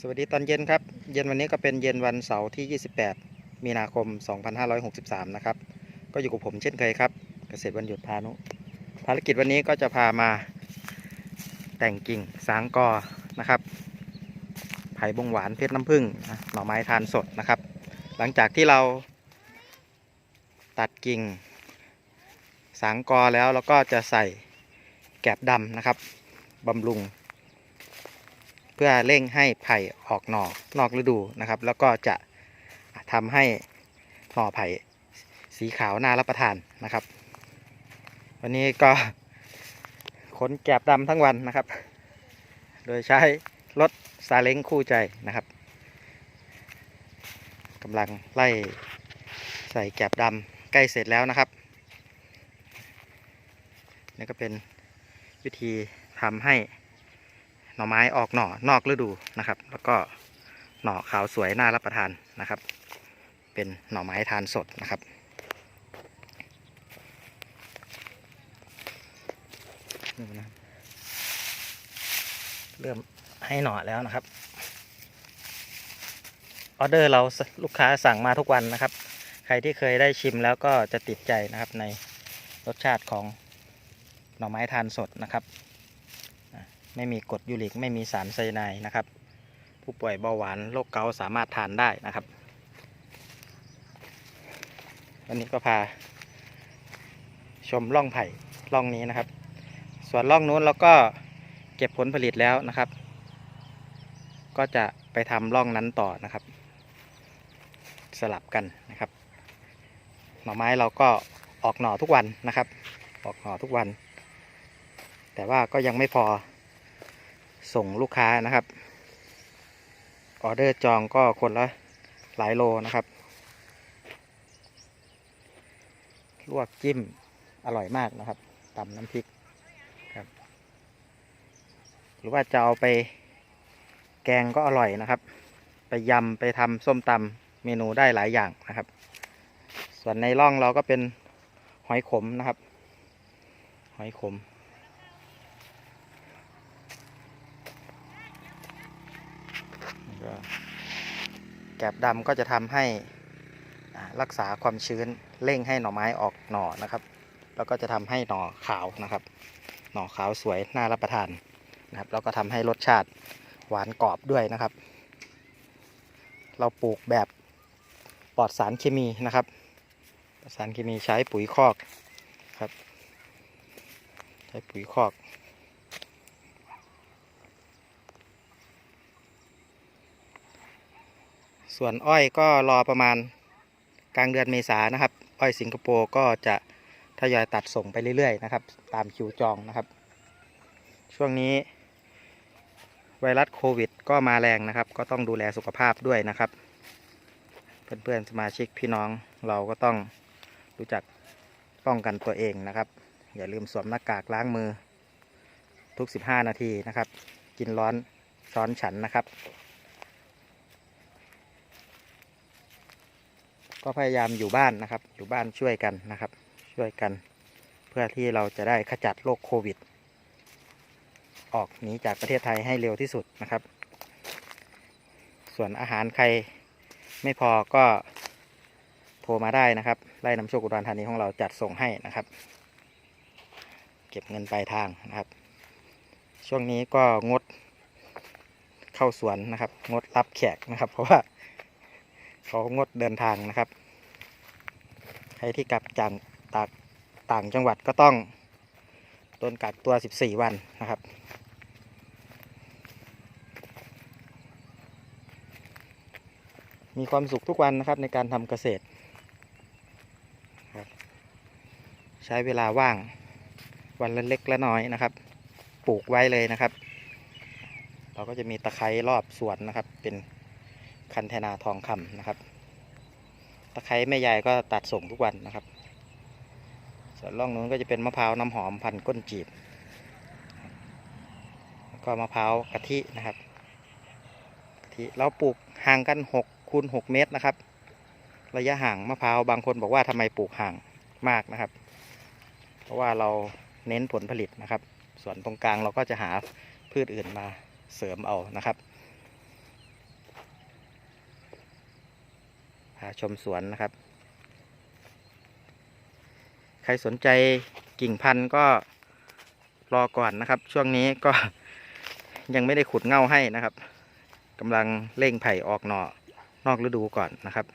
สวัสดีตอนเย็นครับ เย็นวันนี้ก็เป็นเย็นวันเสาร์ที่ 28 มีนาคม 2563 นะครับ ก็อยู่กับผมเช่นเคยครับ เกษตรวันหยุดพานุ ภารกิจวันนี้ก็จะพามาแต่งกิ่งสางกอนะครับไผ่บงหวานเพชรน้ำผึ้งหน่อไม้ทานสดนะครับ หลังจากที่เราตัดกิ่ง สางกอแล้วเราก็จะใส่แกบดำนะครับบำรุง เพื่อเร่งให้ไผ่ออกหน่อนอกฤดูนะครับ แล้วก็จะทำให้หน่อไผ่สีขาวน่ารับประทานนะครับ วันนี้ก็ขนแกบดำทั้งวันนะครับ โดยใช้รถซาเล้งคู่ใจนะครับกำลังไล่ใส่แกบดำใกล้เสร็จแล้วนะครับนี่ก็เป็นวิธีทำให้ หน่อไม้ออกหน่อนอกฤดูนะครับ แล้วก็หน่อขาวสวยน่ารับประทานนะครับ เป็นหน่อไม้ทานสดนะครับ เริ่มให้หน่อแล้วนะครับออเดอร์เราลูกค้าสั่งมาทุกวันนะครับ ใครที่เคยได้ชิมแล้วก็จะติดใจนะครับในรสชาติของหน่อไม้ทานสดนะครับ ไม่มีกรดยูริก ไม่มีสารไซยาไนด์นะครับ ผู้ป่วยเบาหวานโรคเกาต์สามารถทานได้นะครับ วันนี้ก็พา ชมร่องไผ่ร่องนี้นะครับ ส่วนร่องนู้นเราก็เก็บผลผลิตแล้วนะครับ ก็จะไปทำร่องนั้นต่อนะครับ สลับกันนะครับ หน่อไม้เราก็ออกหน่อทุกวันนะครับ ออกหน่อทุกวัน แต่ว่าก็ยังไม่พอ ส่งลูกค้านะครับ ออเดอร์จองก็คนละหลายโลนะครับ ลวกจิ้มอร่อยมากนะครับตำน้ำพริกครับ หรือว่าจะเอาไปแกงก็อร่อยนะครับ ไปยำไปทำส้มตำเมนูได้หลายอย่างนะครับ ส่วนในร่องเราก็เป็นหอยขมนะครับ หอยขม ก็แกบดำก็จะทำให้รักษาความชื้นเร่งให้หน่อไม้ออกหน่อนะครับ แล้วก็จะทำให้หน่อขาวนะครับ หน่อขาวสวยน่ารับประทานนะครับแล้วก็ทำให้รสชาติหวานกรอบด้วยนะครับ เราปลูกแบบปลอดสารเคมีนะครับปลอดสารเคมีใช้ปุ๋ยคอกครับ ใช้ปุ๋ยคอก ส่วนอ้อยก็รอประมาณกลางเดือนเมษานะครับ อ้อยสิงคโปร์ก็จะทยอยตัดส่งไปเรื่อยๆนะครับ ตามคิวจองนะครับ ช่วงนี้ ไวรัสโควิด ก็มาแรงนะครับ ก็ต้องดูแลสุขภาพด้วยนะครับ เพื่อนๆสมาชิกพี่น้องเราก็ต้องรู้จักป้องกันตัวเองนะครับ อย่าลืมสวมหน้ากากล้างมือทุก 15 นาทีนะครับ กินร้อนช้อนฉันนะครับ ก็พยายามอยู่บ้านนะครับ อยู่บ้านช่วยกันนะครับ ช่วยกัน เพื่อที่เราจะได้ขจัดโรคโควิด ออกหนีจากประเทศไทยให้เร็วที่สุดนะครับ ส่วนอาหารใครไม่พอก็โทรมาได้นะครับไล่น้ำโชคอุดรธานีของเราจัดส่งให้นะครับ เก็บเงินปลายทางนะครับ ช่วงนี้ก็งดเข้าสวนนะครับ งดรับแขกนะครับ เพราะว่า เขางดเดินทางนะครับ ใครที่กลับจากต,าต่างจังหวัดก็ต้องโดนกักตัว 14 วันนะครับมีความสุขทุกวันนะครับในการทำเกษตร ใช้เวลาว่างวันละเล็กละน้อยนะครับ ปลูกไว้เลยนะครับ เราก็จะมีตะไคร้รอบสวนนะครับเป็น คันเทนาทองคำนะครับ ตะไคร้แม่ยายก็ตัดส่งทุกวันนะครับ ส่วนร่องนู้นก็จะเป็นมะพร้าวน้ำหอมพันก้นจีบแล้วก็มะพร้าวกะทินะครับกะทิเราปลูกห่างกัน6คูณ6เมตรนะครับ ระยะห่างมะพร้าวบางคนบอกว่าทำไมปลูกห่างมากนะครับ เพราะว่าเราเน้นผลผลิตนะครับ ส่วนตรงกลางเราก็จะหาพืชอื่นมาเสริมเอานะครับ พาชมสวนนะครับ ใครสนใจกิ่งพันธุ์ก็รอก่อนนะครับ ช่วงนี้ก็ยังไม่ได้ขุดเง่าให้นะครับกำลังเร่งไผ่ออกหน่อนอกฤดูก่อนนะครับ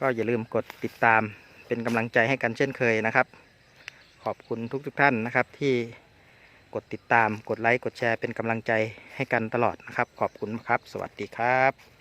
ก็อย่าลืมกดติดตามเป็นกำลังใจให้กันเช่นเคยนะครับ ขอบคุณทุกๆทท่านนะครับที่กดติดตาม กดไลค์ กดแชร์เป็นกำลังใจให้กันตลอดนะครับ ขอบคุณครับ สวัสดีครับ